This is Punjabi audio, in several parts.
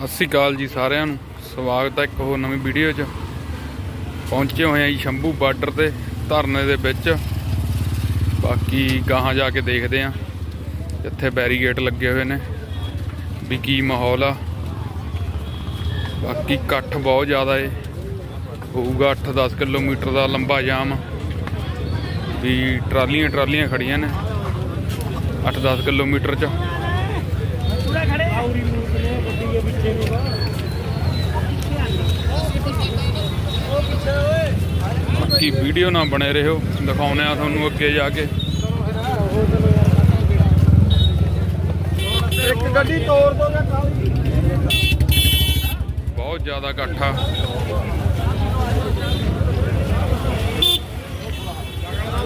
ਸਤਿ ਸ਼੍ਰੀ ਅਕਾਲ ਜੀ ਸਾਰਿਆਂ ਨੂੰ। ਸਵਾਗਤ ਹੈ ਇੱਕ ਹੋਰ ਨਵੀਂ ਵੀਡੀਓ 'ਚ। ਪਹੁੰਚੇ ਹੋਏ ਆ ਜੀ ਸ਼ੰਭੂ ਬਾਰਡਰ ਤੇ, ਧਰਨੇ ਦੇ ਵਿੱਚ। ਬਾਕੀ ਗਾਹਾਂ ਜਾ ਕੇ ਦੇਖਦੇ ਆ ਜਿੱਥੇ ਬੈਰੀਗੇਟ ਲੱਗੇ ਹੋਏ ਨੇ, ਵੀ ਕੀ ਮਾਹੌਲ ਆ। ਬਾਕੀ ਇਕੱਠ ਬਹੁਤ ਜ਼ਿਆਦਾ ਏ। ਹੋਊਗਾ 8-10 ਕਿਲੋਮੀਟਰ ਦਾ ਲੰਬਾ ਜਾਮ। ਵੀ ਟਰਾਲੀਆਂ ਟਰਾਲੀਆਂ ਖੜੀਆਂ ਨੇ 8-10 ਕਿਲੋਮੀਟਰ 'ਚ। ਬਾਕੀ ਵੀਡੀਓ ਨਾ ਬਣੇ ਰਹੋ ਦਿਖਾਉਨੇ ਆ ਤੁਹਾਨੂੰ ਅੱਗੇ ਜਾ ਕੇ। ਇੱਕ ਗੱਡੀ ਤੋੜ ਦੋਗੇ ਬਹੁਤ ਜ਼ਿਆਦਾ ਇਕੱਠ।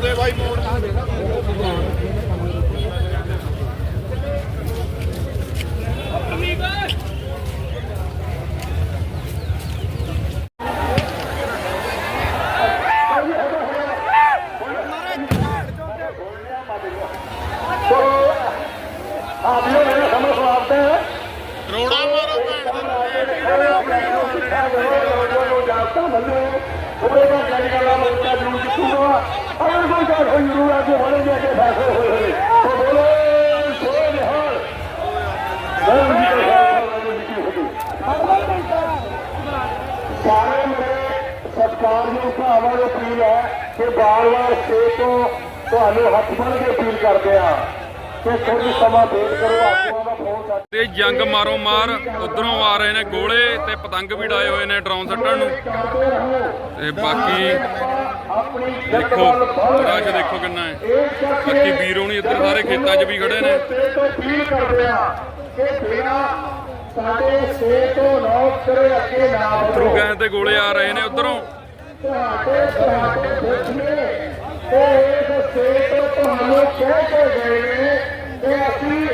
ਦੇ ਭਾਈ ਮੋੜ ਆ ਦੇ ਨਾ आप लोग मेरा समझ सुनाते हैं ਰੋੜਾ ਮਾਰੋ ਜਾਗਤਾ ਬੰਦੇ ਉਹਦੇ ਦਾ ਗੱਲ ਕਰਨਾ ਮੋਰਚਾ ਜੂ ਜਿੱਤੂਗਾ ਅਗਰ ਕੋਈ ਗੱਲ ਹੋਈ ਜ਼ਰੂਰ ਆ ਕੇ ਬਣੇ ਜੇ ਕੇ ਫੈਸਲੇ ਹੋਏ ਹੋਏ ਤਾਂ ਬੋਲੋ ਸੋ ਨਿਹਾਲ ਵਾਹਿਗੁਰੂ ਜੀ ਕਾ ਖਾਲਸਾ ਵਾਹਿਗੁਰੂ ਜੀ ਕੀ ਫਤਿਹ ਸਾਰੇ ਮੇਰੇ ਸਤਿਕਾਰਯੋਗ ਭਰਾਵਾਂ ਨੂੰ ਅਪੀਲ ਹੈ ਕਿ ਬਾਰ-ਬਾਰ ਸੇ ਤੋਂ ਤੁਹਾਨੂੰ ਹੱਥ ਬੰਨ੍ਹ ਕੇ ਅਪੀਲ ਕਰਦੇ ਆ ਤੇ ਜੰਗ ਮਾਰੋ ਮਾਰ ਉਧਰੋਂ ਆ ਰਹੇ ਨੇ ਗੋਲੇ ਤੇ ਪਤੰਗ ਵੀ ਡਾਏ ਹੋਏ ਨੇ ਡਰੋਨ ਸੱਟਣ ਨੂੰ। ਤੇ ਬਾਕੀ ਦੇਖੋ ਰਾਜ ਦੇਖੋ ਕਿੰਨਾ ਹੈ। ਬਾਕੀ ਵੀਰ ਹੋਣੀ ਇੱਧਰ ਸਾਰੇ ਖੇਤਾਂ 'ਚ ਵੀ ਖੜੇ ਨੇ। ਤੇ ਤੋਂ ਅਪੀਲ ਕਰਦੇ ਆ ਕਿ ਬਿਨਾ ਸਾਡੇ ਸੇ ਤੋਂ ਨੌਕ ਕਰੇ ਅੱਗੇ ਨਾ ਵਧੋ ਰੁਗਾਂ ਤੇ ਗੋਲੇ ਆ ਰਹੇ ਨੇ ਉਧਰੋਂ। ਤੁਹਾਡੇ ਤੇ ਇਸ ਸੇ ਤੋਂ ਤੁਹਾਨੂੰ ਕਹਿ ਕੇ ਗਏ ਨੇ ਕਿ ਅਸੀਂ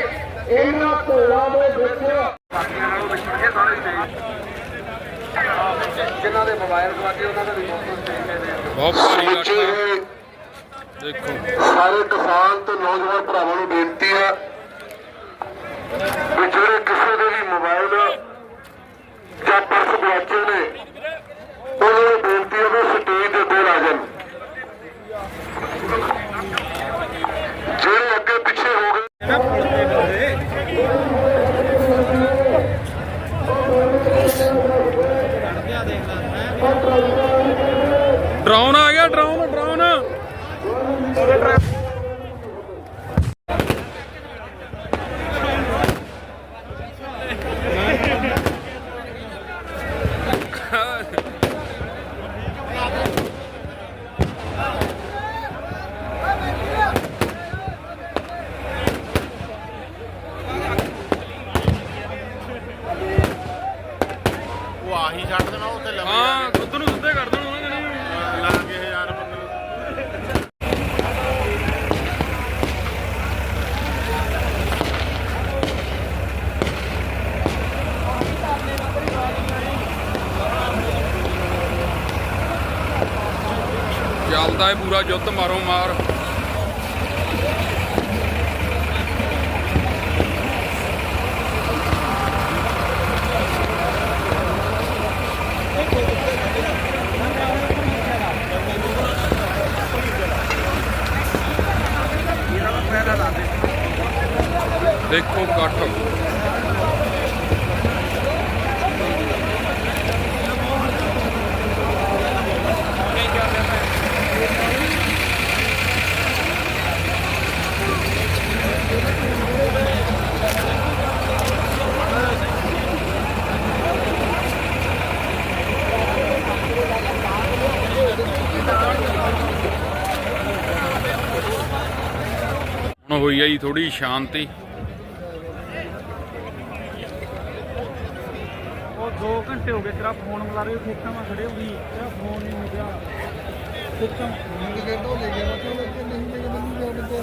ਇਹਨਾਂ ਧੋਲਾ ਦੇ ਵਿੱਚ ਜਿਨ੍ਹਾਂ ਦੇ ਮੋਬਾਈਲ ਗਵਾਚੇ ਉਹਨਾਂ ਦੇ ਰਿਪੋਰਟ ਬਹੁਤ ਭਾਰੀ ਇਕੱਠ ਦੇਖੋ। ਸਾਰੇ ਕਿਸਾਨ ਤੇ ਨੌਜਵਾਨ ਭਰਾਵਾਂ ਨੂੰ ਬੇਨਤੀ ਹੈ ਕਿ ਜਿਹੜੇ ਕਿਸੇ ਦੇ ਵੀ ਮੋਬਾਈਲ ਜਾਂ ਪਰਸ ਗਵਾਚੇ ਨੇ, ਉਹਨਾਂ ਨੂੰ ਬੇਨਤੀ ਹੈ ਕਿ ਸਟੇਜ ਦੇ ਉੱਤੇ ਆ ਜਾਣ ਜਿਹੜੇ ਅੱਗੇ ਪਿੱਛੇ ਹੋ ਗਏ ਡਰੋਨ ਆ ਗਿਆ ਡਰੋਨ ਡਰੋਨ ਉਹ ਆਹੀ ਛੱਡ ਦੇਣਾ ਉੱਤੇ ਲੰਮੇ ਹਾਂ ਉਧਰ ਨੂੰ ਸਿੱਧੇ ਕਰ ਦੇਣ ਉਹਨਾਂ ਨੇ ਲਾਗੇ ਹਜ਼ਾਰ ਬੰਦੇ ਚੱਲਦਾ ਹੈ ਪੂਰਾ ਯੁੱਧ ਮਾਰੋ ਮਾਰ। ਦੇਖੋ ਕੱਟ ਹੋਈ ਆ ਜੀ ਥੋੜੀ ਸ਼ਾਂਤੀ। ਉਹ 2 ਘੰਟੇ ਹੋ ਗਏ ਤੇਰਾ ਫੋਨ ਮਿਲਾ ਰਹੇ ਖੇਤਾਂ 'ਮਾ ਖੜੇ ਹੋ ਗਈ ਤੇਰਾ ਫੋਨ ਨਹੀਂ ਮਿਲਿਆ। ਖੇਤਾਂ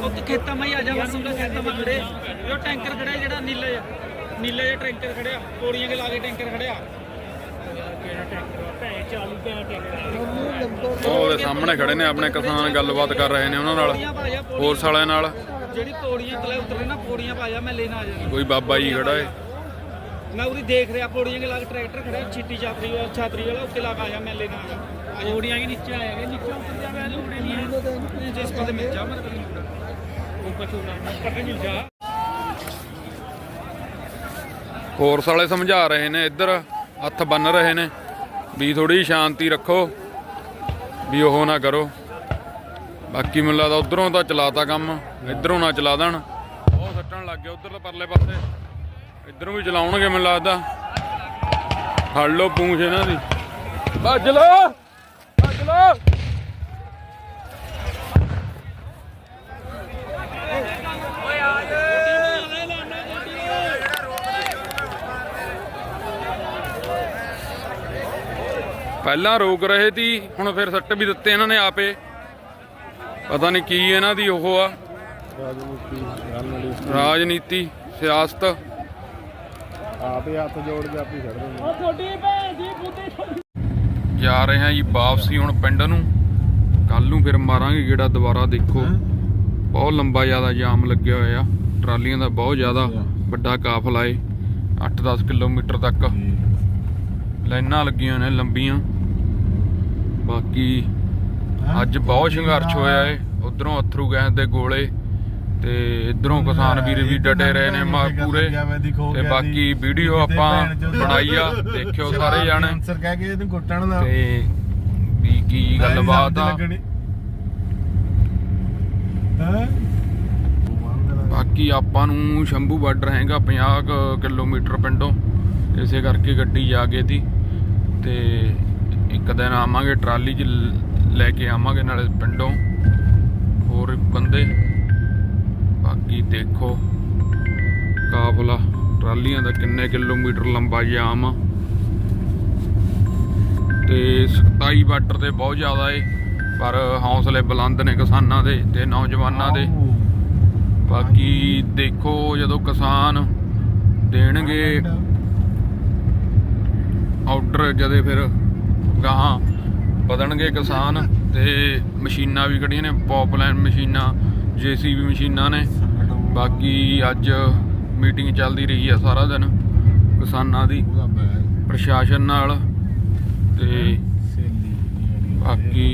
ਉਹ ਖੇਤਾਂ 'ਮਾ ਹੀ ਆ ਜਾ ਬਸ ਉਹਦਾ ਖੇਤਾਂ 'ਮਾ ਖੜੇ। ਇਹ ਉਹ ਟੈਂਕਰ ਖੜਾ ਜਿਹੜਾ ਨੀਲੇ ਜਿਹਾ। ਨੀਲੇ ਜਿਹਾ ਟੈਂਕਰ ਖੜਿਆ। ਪੌੜੀਆਂ ਕੇ ਲਾ ਕੇ ਟੈਂਕਰ ਖੜਿਆ। ਕਿਹੜਾ ਟੈਂਕਰ ਭੈ 40 ਭੈ ਟੈਂਕਰ ਉਹ ਸਾਹਮਣੇ ਖੜੇ ਨੇ ਆਪਣੇ ਕਿਸਾਨ ਗੱਲਬਾਤ ਕਰ ਰਹੇ ਨੇ ਉਹਨਾਂ ਨਾਲ ਫੋਰਸ ਵਾਲਿਆਂ ਨਾਲ। ਜਿਹੜੀ ਪੌੜੀਆਂ ਤਲੇ ਉਤਰੇ ਨਾ ਪੌੜੀਆਂ ਪਾ ਜਾ ਮੈਂ ਲੈਣ ਆ ਜਾਣਾ। ਕੋਈ ਬਾਬਾ ਜੀ ਖੜਾ ਏ। ਮੈਂ ਉਰੀ ਦੇਖ ਰਿਹਾ ਪੌੜੀਆਂ ਕੇ ਲਾਗ ਟਰੈਕਟਰ ਖੜਾ ਛਿੱਟੀ ਛਾਤਰੀ ਵਾਲਾ ਛਾਤਰੀ ਵਾਲਾ ਉੱਤੇ ਲਾ ਕੇ ਆਇਆ ਮੈਂ ਲੈਣਾ ਆਇਆ ਪੌੜੀਆਂ ਕੇ ਨੀਚੇ ਆਇਆ ਕਿ ਨੀਚੇ ਉੱਤਰ ਜਾ ਮੈਂ ਲੋੜੇ ਨਹੀਂ ਹੈ ਜਿਸ ਪਾਸੇ ਮਿਲ ਜਾ ਮੇਰੇ ਕੋਲ ਉੱਪਰ ਤੋਂ ਉੱਪਰ ਮਿਲ ਜਾ। ਫੋਰਸ ਵਾਲੇ ਸਮਝਾ ਰਹੇ ਨੇ ਇੱਧਰ ਹੱਥ ਬੰਨ ਰਹੇ ਨੇ। ਵੀ ਥੋੜੀ ਸ਼ਾਂਤੀ ਰੱਖੋ ਵੀ ਉਹ ਨਾ ਕਰੋ। ਬਾਕੀ ਮੈਨੂੰ ਲੱਗਦਾ ਉਧਰੋਂ ਤਾਂ ਚਲਾਤਾ ਕੰਮ, ਇਧਰੋਂ ਨਾ ਚਲਾ ਦੇਣ। ਉਹ ਸੱਟਣ ਲੱਗ ਗਿਆ ਉਧਰ ਪਰਲੇ ਪਾਸੇ। ਇਧਰੋਂ ਵੀ ਚਲਾਉਣਗੇ ਮੈਨੂੰ ਲੱਗਦਾ। ਫੜ ਲਓ ਪੂੰਛ ਇਹਨਾਂ ਦੀ। ਭੱਜ ਲਓ ਭੱਜ ਲਓ। ਪਹਿਲਾਂ ਰੋਕ ਰਹੇ ਸੀ, ਹੁਣ ਫਿਰ ਸੱਟ ਵੀ ਦਿੱਤੇ ਇਹਨਾਂ ਨੇ ਆਪੇ। ਪਤਾ ਨਹੀਂ ਕੀ ਇਹਨਾਂ ਦੀ ਉਹ ਆ। ਰਾਜਨੀਤੀ ਸਿਆਸਤ। ਆਪ ਹੀ ਹੱਥ ਜੋੜ ਕੇ ਆਪ ਹੀ ਛੱਡ ਦਿੰਦੇ ਜਾ ਰਹੇ ਹਾਂ ਜੀ ਵਾਪਸੀ ਹੁਣ ਪਿੰਡ ਨੂੰ। ਕੱਲ ਨੂੰ ਫਿਰ ਮਾਰਾਂਗੇ ਗੇੜਾ ਦੁਬਾਰਾ ਦੇਖੋ। ਬਹੁਤ ਲੰਬਾ ਜ਼ਿਆਦਾ ਜਾਮ ਲੱਗਿਆ ਹੋਇਆ। ਟਰਾਲੀਆਂ ਦਾ ਬਹੁਤ ਜ਼ਿਆਦਾ ਵੱਡਾ ਕਾਫਲਾ ਏ। 8-10 ਕਿਲੋਮੀਟਰ ਤੱਕ। ਲਾਈਨਾਂ ਲੱਗੀਆਂ ਨੇ ਲੰਬੀਆਂ। ਬਾਕੀ ਅੱਜ ਬਹੁਤ ਸੰਘਰਸ਼ ਹੋਇਆ ਏ। ਉਧਰੋਂ ਅਥਰੂ ਗੈਸ ਦੇ ਗੋਲੇ ਤੇ ਇਧਰੋਂ ਕਿਸਾਨ ਵੀਰ ਵੀ ਡਟੇ ਰਹੇ ਨੇ ਮਾ ਪੂਰੇ। ਤੇ ਬਾਕੀ ਵੀਡੀਓ ਆਪਾਂ ਬਣਾਈ ਆ। ਦੇਖਿਓ ਸਾਰੇ ਜਾਣੇ। ਆਨਸਰ ਕਹਿ ਕੇ ਇਹਨੂੰ ਕੁੱਟਣ ਦਾ। ਤੇ ਵੀ ਕੀ ਗੱਲਬਾਤ ਆ। ਬਾਕੀ ਆਪਾਂ ਨੂੰ ਸ਼ੰਭੂ ਬਾਰਡਰ ਹੈਗਾ 50 ਕੁ ਕਿਲੋਮੀਟਰ ਪਿੰਡੋਂ। ਇਸੇ ਕਰਕੇ ਗੱਡੀ ਜਾ ਕੇ ਦੀ ਤੇ ਇੱਕ ਦਿਨ ਆਵਾਂਗੇ ਟਰਾਲੀ 'ਚ ਲ- ਕੇ ਆਵਾਂਗੇ ਨਾਲੇ ਪਿੰਡੋਂ। ਹੋਰ ਬੰਦੇ। ਬਾਕੀ ਦੇਖੋ ਕਾਫਲਾ ਟਰਾਲੀਆਂ ਦਾ ਕਿੰਨੇ ਕਿਲੋਮੀਟਰ ਲੰਬਾ ਜਾਮ ਆ। ਤੇ 27 ਬਾਰਡਰ ਤੇ ਬਹੁਤ ਜ਼ਿਆਦਾ ਏ। ਪਰ ਹੌਸਲੇ ਬੁਲੰਦ ਨੇ ਕਿਸਾਨਾਂ ਦੇ ਤੇ ਨੌਜਵਾਨਾਂ ਦੇ। ਬਾਕੀ ਦੇਖੋ ਜਦੋਂ ਕਿਸਾਨ ਦੇਣਗੇ ਆਰਡਰ ਜਦੇ ਫਿਰ ਗਾਹਾਂ ਵਧਣਗੇ ਕਿਸਾਨ ਤੇ ਮਸ਼ੀਨਾਂ ਵੀ ਖੜੀਆਂ ਨੇ ਪੌਪਲਾਈਨ ਮਸ਼ੀਨਾਂ ਜੀਸੀਬੀ ਮਸ਼ੀਨਾਂ ਨੇ। ਬਾਕੀ ਅੱਜ ਮੀਟਿੰਗ ਚੱਲਦੀ ਰਹੀ ਆ ਸਾਰਾ ਦਿਨ ਕਿਸਾਨਾਂ ਦੀ ਪ੍ਰਸ਼ਾਸਨ ਨਾਲ ਤੇ ਬਾਕੀ